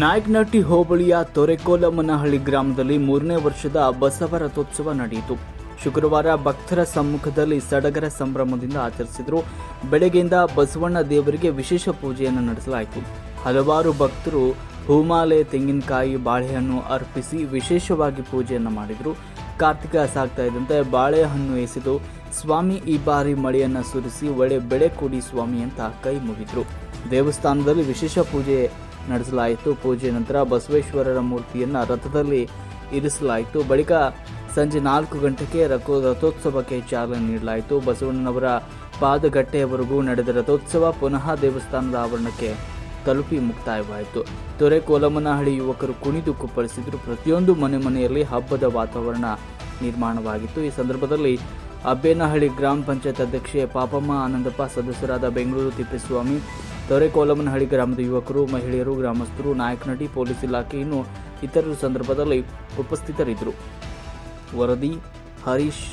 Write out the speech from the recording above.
ನಾಯಕನಹಟ್ಟಿ ಹೋಬಳಿಯ ತೊರೆಕೋಲಮ್ಮನಹಳ್ಳಿ ಗ್ರಾಮದಲ್ಲಿ ಮೂರನೇ ವರ್ಷದ ಬಸವ ರಥೋತ್ಸವ ನಡೆಯಿತು. ಶುಕ್ರವಾರ ಭಕ್ತರ ಸಮ್ಮುಖದಲ್ಲಿ ಸಡಗರ ಸಂಭ್ರಮದಿಂದ ಆಚರಿಸಿದರು. ಬೆಳಗ್ಗೆಯಿಂದ ಬಸವಣ್ಣ ದೇವರಿಗೆ ವಿಶೇಷ ಪೂಜೆಯನ್ನು ನಡೆಸಲಾಯಿತು. ಹಲವಾರು ಭಕ್ತರು ಹೂಮಾಲೆ, ತೆಂಗಿನಕಾಯಿ, ಬಾಳೆಹಣ್ಣು ಅರ್ಪಿಸಿ ವಿಶೇಷವಾಗಿ ಪೂಜೆಯನ್ನು ಮಾಡಿದರು. ಕಾರ್ತಿಕ ಸಾಗ್ತಾ ಇದ್ದಂತೆ ಬಾಳೆಹಣ್ಣು ಎಸೆದು ಸ್ವಾಮಿ ಈ ಬಾರಿ ಮಳೆಯನ್ನು ಸುರಿಸಿ ಒಳ್ಳೆ ಬೆಳೆ ಕೊಡಿ ಸ್ವಾಮಿ ಅಂತ ಕೈ ಮುಗಿದರು. ದೇವಸ್ಥಾನದಲ್ಲಿ ವಿಶೇಷ ಪೂಜೆ ನಡೆಸಲಾಯಿತು. ಪೂಜೆ ನಂತರ ಬಸವೇಶ್ವರರ ಮೂರ್ತಿಯನ್ನು ರಥದಲ್ಲಿ ಇರಿಸಲಾಯಿತು. ಬಳಿಕ ಸಂಜೆ ನಾಲ್ಕು ಗಂಟೆಗೆ ರಥೋ ರಥೋತ್ಸವಕ್ಕೆ ಚಾಲನೆ ನೀಡಲಾಯಿತು. ಬಸವಣ್ಣನವರ ಪಾದಗಟ್ಟೆಯವರೆಗೂ ನಡೆದ ರಥೋತ್ಸವ ಪುನಃ ದೇವಸ್ಥಾನದ ಆವರಣಕ್ಕೆ ತಲುಪಿ ಮುಕ್ತಾಯವಾಯಿತು. ತೊರೆ ಕೋಲಮ್ಮನಹಳ್ಳಿ ಯುವಕರು ಕುಣಿದು ಕುಪ್ಪಳಿಸಿದ್ರು. ಪ್ರತಿಯೊಂದು ಮನೆ ಮನೆಯಲ್ಲಿ ಹಬ್ಬದ ವಾತಾವರಣ ನಿರ್ಮಾಣವಾಗಿತ್ತು. ಈ ಸಂದರ್ಭದಲ್ಲಿ ಅಬ್ಬೇನಹಳ್ಳಿ ಗ್ರಾಮ ಪಂಚಾಯತ್ ಅಧ್ಯಕ್ಷೆ ಪಾಪಮ್ಮ ಆನಂದಪ್ಪ, ಸದಸ್ಯರಾದ ಬೆಂಗಳೂರು ತಿಪ್ಪೇಸ್ವಾಮಿ ತೊರೆಕೋಲಮ್ಮನಹಳ್ಳಿ ಗ್ರಾಮದ ಯುವಕರು ಮಹಿಳೆಯರು ಗ್ರಾಮಸ್ಥರು ನಾಯಕನಹಳ್ಳಿ ಪೊಲೀಸ್ ಇಲಾಖೆ ಇನ್ನು ಇತರರು ಸಂದರ್ಭದಲ್ಲಿ ಉಪಸ್ಥಿತರಿದ್ದರು. ವರದಿ ಹರೀಶ್